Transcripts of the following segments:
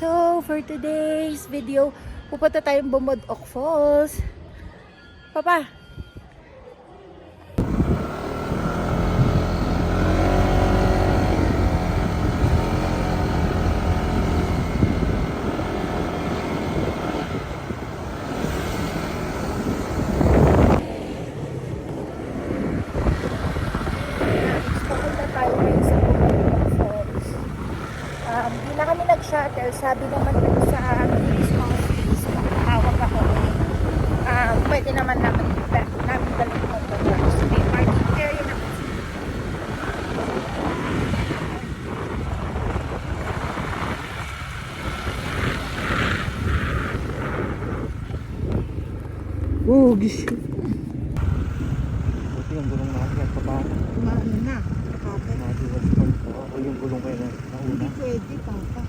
So, for today's video, pupunta tayong Bumodok Falls. Papa, pupunta tayo ngayon sa Bumodok Falls. Um, Hindi na kami nag-shuttle. Sabi sa mismo office, tawag ako. Um, pwede naman namin, namin dalhin yung motor. So, may parking area naman. Oh, gish. Buti yung gulong natin at pa Maano na? Kapit. Madiwas pa o yung gulong kayo na nauna. Hindi pwede, papa.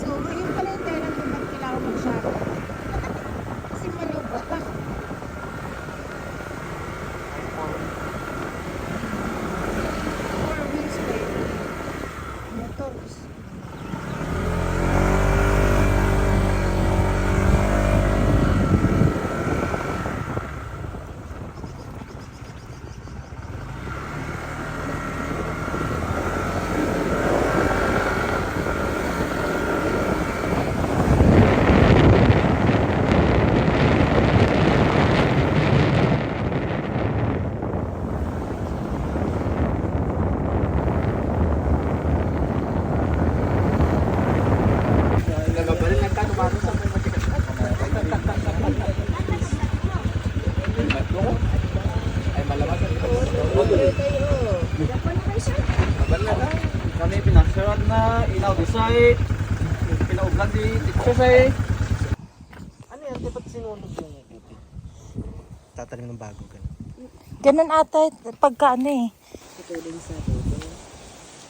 So, ngayon pala yung dahilan kung bakit kailangan mag-shuttle. Kasi malubak pa. Four wheels pa yun. Motors. Ay malaman sa Kami pinasyaran na inaw di site. Pinaublan di teacher say. Ano yan? Dapat sinulog yung. Tatanim ng bago ka. Ganun ata pagka ano eh. Katulad sa todo.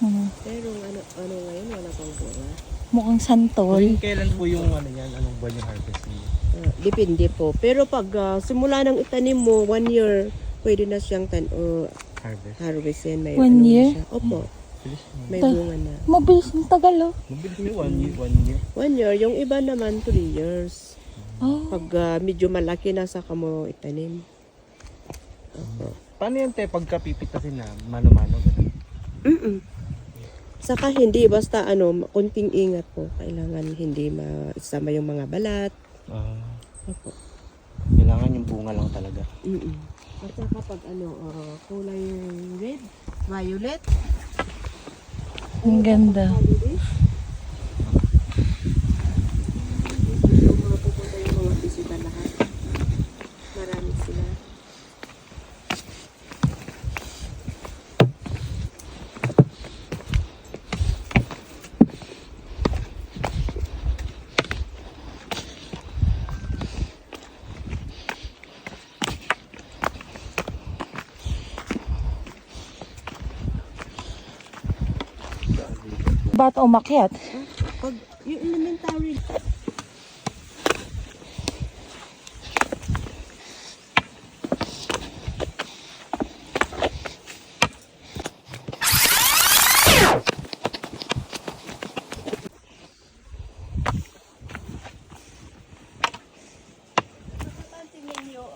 Hmm. Pero ano, ano ngayon, wala pang bunga. Mukhang santol. Kailan po yung ano yan? Anong buwan yung harvest niyo? Ah, depende po. Pero pag ah, simula ng itanim mo, one year, pwede na siyang tan o Harvest. harvestin. May One ano na year? siya. Opo, Bilis mo. may Ta- bunga na. Mabilis ng tagal oh. Mabilis mo one year. One year. One year, yung iba naman, three years. Oh. Pag ah, medyo malaki na, saka mo itanim. Opo. Paano yan te pagka pipitasin na mano-mano? ganun? Mm-mm. Saka hindi, basta ano, konting ingat po. Kailangan hindi maisama yung mga balat. Ah, Opo. kailangan yung bunga lang talaga. Mm-mm. At saka pag ano, ah, kulay red, violet, Ang ganda. holidays. Yung mga pupunta yung mga bisita lahat. Marami sila. Bata umakyat. Pag yung elementary,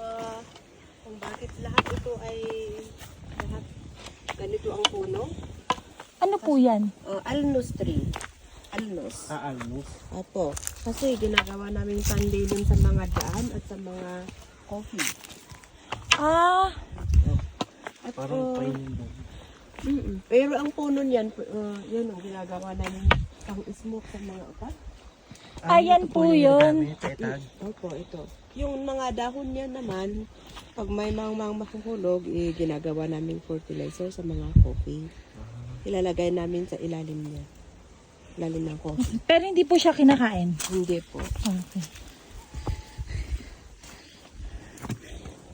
ah, lahat ito ay lahat ganito ang puno? Ano po yan? Alnos tree. Alnos. Ah, almus. Opo. Kasi ginagawa namin pandilim sa mga daan at sa mga coffee. Ah, At, Parang uh, pine yung mm-mm. Pero ang puno niyan, uh, yun ang ginagawa namin pang smoke sa mga upat. Ayan po yun. Tetag. Opo, ito. Yung mga dahon niya naman, pag may mga, mga makuhulog, eh, ginagawa namin fertilizer sa mga coffee ilalagay namin sa ilalim niya. Ilalim ng coffee. Pero hindi po siya kinakain? Hindi po. Okay.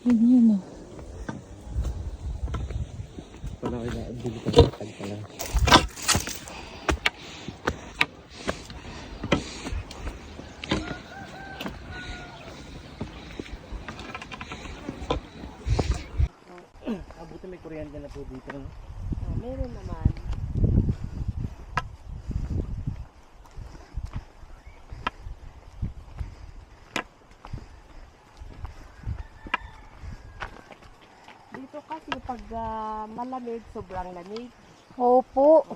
Yun yun oh. ah, o. Wala kailangan. Bili ka ng tag pala. Abuti may kuryente na po dito. No? Kasi pag ah, malamig, sobrang lamig, Opo.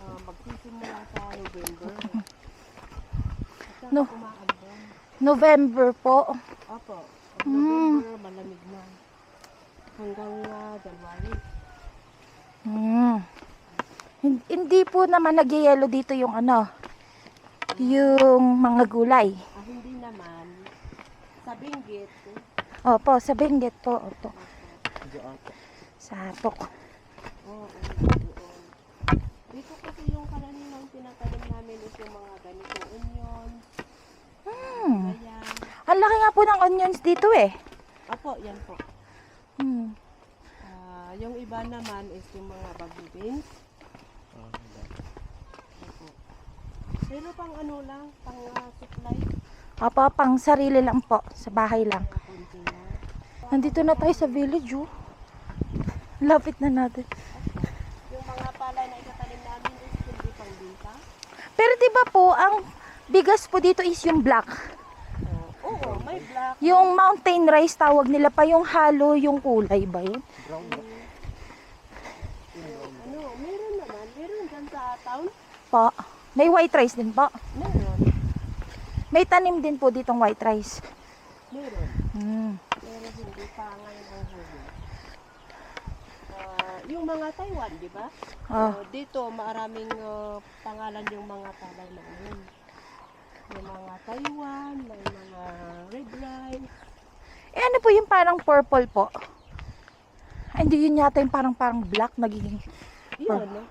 ah, magsisimula sa November. No. November po. Opo. Pag Mm. November, malamig na. Hanggang ah, January. Hmm. Hin- Hindi po naman nagyayelo dito yung ano, yung mga gulay. Ah, hindi naman. Sa Benguet, Opo, sa Benguet po. Opo. Sa Atok. Oo, doon. Dito kasi yung karaniwang tinatanim namin is yung mga ganito, onion, Hmm. Ang laki nga po ng onions dito eh. opo, yan po. Hmm. Ah, yung iba naman is yung mga bagyo beans. Opo. Pero pang ano lang, pang ah, supply, Opo, pang sarili lang po. Sa bahay lang. Nandito na tayo sa village oh. Lapit na natin. Yung mga palay na itatanim namin is hindi pang. Pero di ba po, ang bigas po dito is yung black. Oo, oo, may black. Yung mountain rice tawag nila pa yung halo yung kulay ba yun? brown ba? Ano, meron naman. Meron dyan sa town. Po. May white rice din po. Meron. May tanim din po ditong white rice. Meron. Hmm. Pero hindi pa ngayon ang huli. Ah, yung mga Taiwan, di ba? Oh. So, dito, maraming ah, pangalan yung mga palay namin. Yung mga Taiwan, may mga red rice. Eh ano po yung parang purple po? Ay, hindi yun yata yung parang parang black nagiging Yun, no?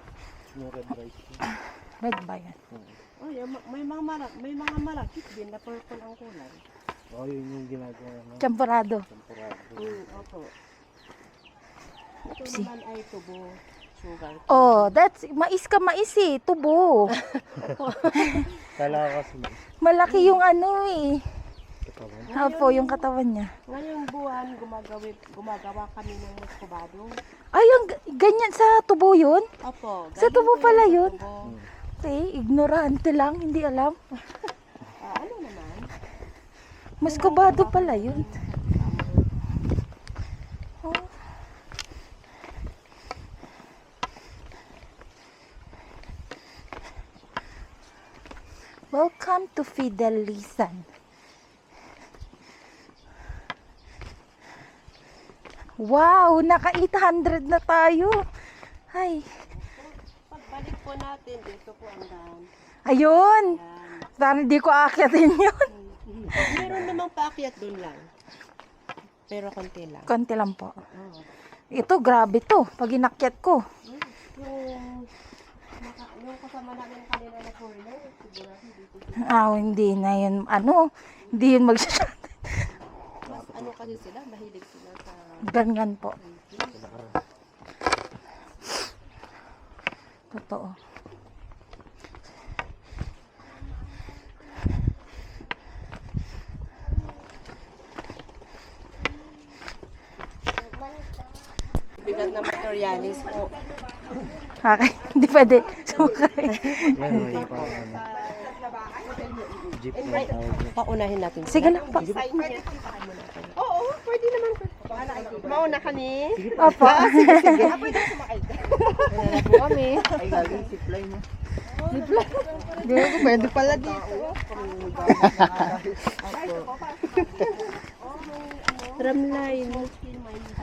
Yung red rice. red ba yan? Oh, yung, ma- may mga mara, may mga malakit din na purple ang kulay. Oh, yun yung ginagawa no? Champorado. Temporado. Mm, opo. Ito Oopsie. naman ay tubo sugar. Oh, that's mais ka mais eh, tubo. Kala ko kasi may Malaki yung ano eh. katawan. Opo, yung katawan niya. Ngayong buwan, gumagawa, gumagawa kami ng muscovado. Ay, yung g- ganyan sa tubo yun? Opo. Sa tubo pala yun? tubo. Okay, ignorante lang, hindi alam. Ah, ano naman? Mas kubado pala yun. Oh. Welcome to Fidel Lisan. Wow, naka 800 na tayo. Ay, Pagbalik po natin, dito po ang daan. ayun. Sana di ko aakyatin yun. Meron namang paakyat doon lang. Pero konti lang. Konti lang po. Oo. Ito, grabe to. Pag inakyat ko. Yung, yung kasama namin kanina na foreigner, siguro sila. Ah, hindi na yun. Ano? Hindi yun mag Mas ano kasi sila, mahilig sila sa Ganyan po. Totoo. bigat na materialis po. Okay, hindi pwede sumakay. Ano. Jeep na tawag niya. Paunahin natin. Sige lang po. Oo, pwede naman. Mauna kami. Opo. Wala po kami. Ay, galing zipline niya. Pwede pala dito. Tramline.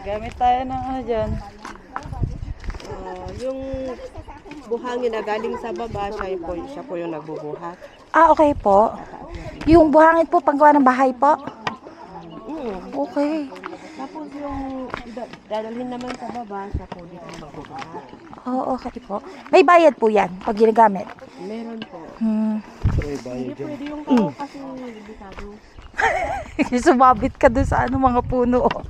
Gamit tayo ng ano dyan. Ah, yung buhangin na galing sa baba, siya po, siya po yung nagbubuhat. Ah, okay po. Yung buhangin po, paggawa ng bahay po. Mm. Okay. Tapos yung da- dadalhin naman sa baba, siya po ang magbubuhat. Oo, okay po. May bayad po yan pag ginagamit. Meron po. Hmm. Hindi pwede yung tao kasi delikado. Sumabit ka doon sa ano mga puno. oh.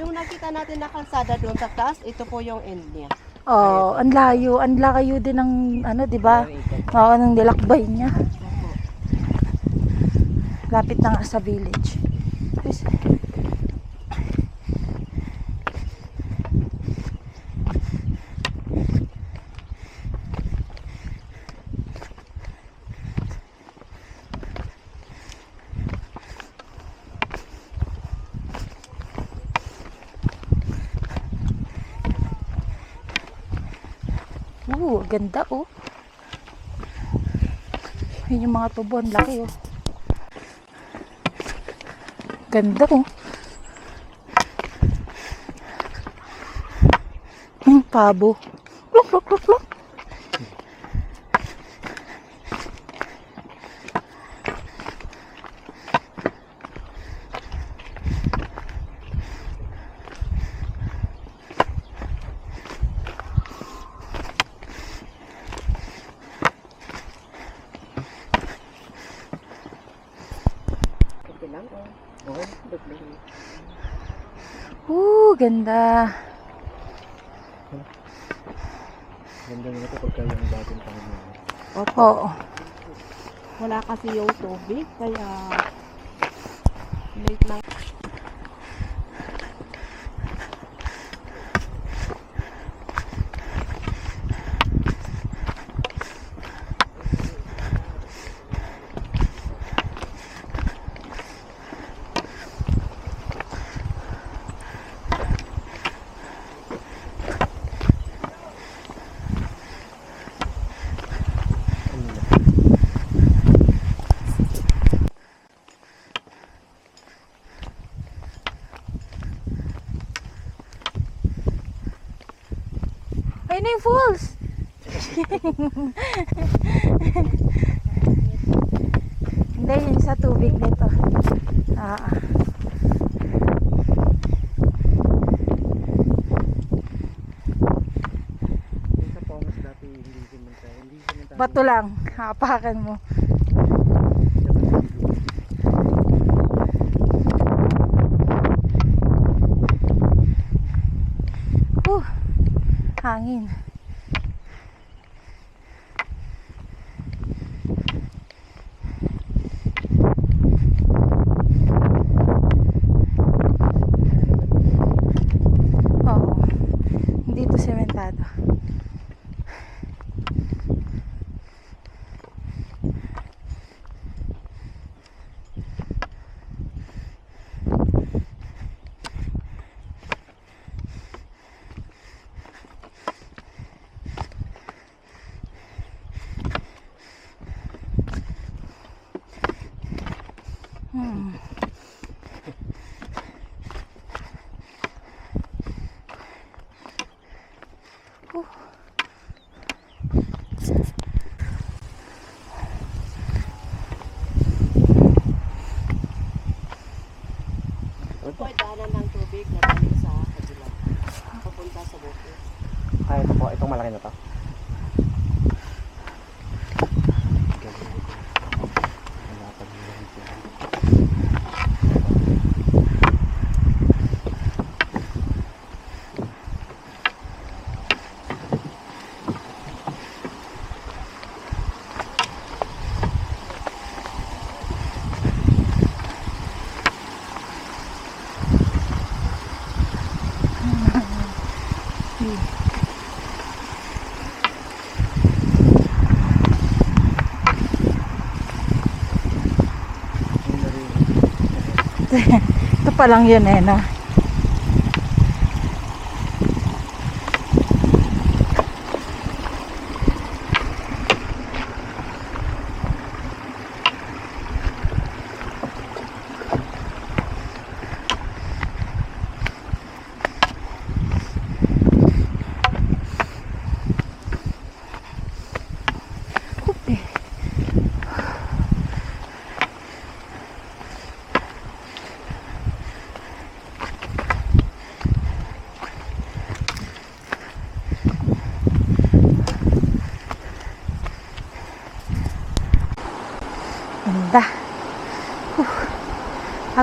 Yung nakita natin na kalsada doon sa taas, ito po yung end niya. Oh, ang layo, ang layo din ng ano, 'di ba? Oo, ng nilakbay niya. Lapit na nga sa village. Yes. Oo, ganda oh. Yun yung mga tubo, ang laki oh. Ganda oh. Yung pabo. Look, look, look, look. Ooh, ganda. Ganda nyo ito pagka yung bagong taon mo. Opo. Oo. Wala kasi yung tubig, kaya late lang. Yung falls. Hindi, yun sa tubig nito. Ah, bato lang. Hapakan mo. Uh, hangin. Oo. Hindi ito sementado. Hmm. Huh. Ito ay daanan ng tubig na galing sa kabila. Papunta sa bukid. Ah, ito po. Itong malaki na to. Ito pa lang yun eh, no?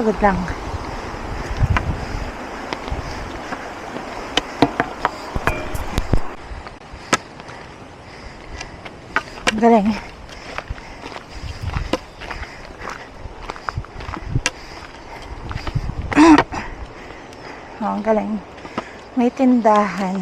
Pagod lang. Ang Galing. Oh, ang galing. May tindahan.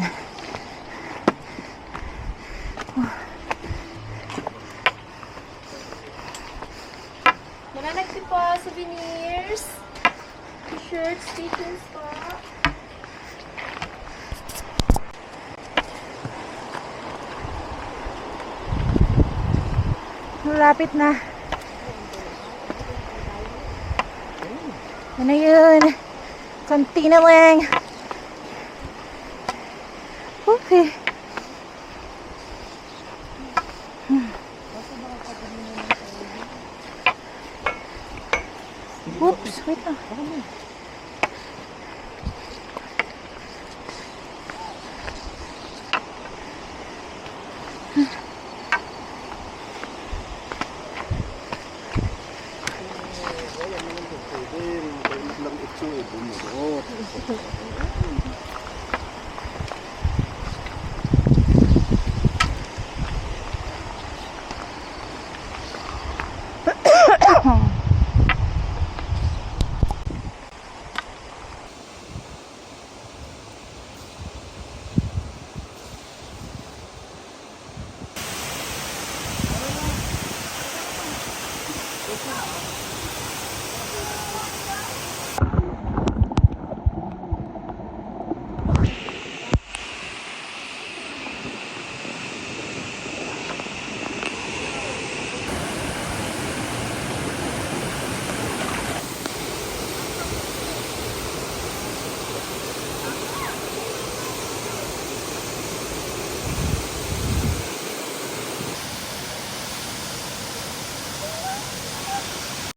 Malapit na. Ano yun? Konti na lang. Okay. eh, mainit lang ito eh, bumuot. Wow.